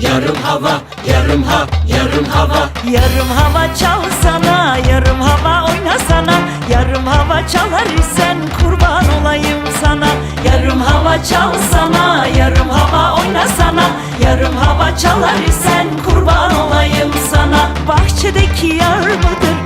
yarım hava, yarım ha, yarım hava. Yarım hava çalsana, yarım hava oynasana. Yarım hava çalar isen kurban olayım sana. Yarım hava çalsana, yarım hava oynasana. Yarım hava çalar isen kurban olayım sana. Bahçedeki yar mıdır,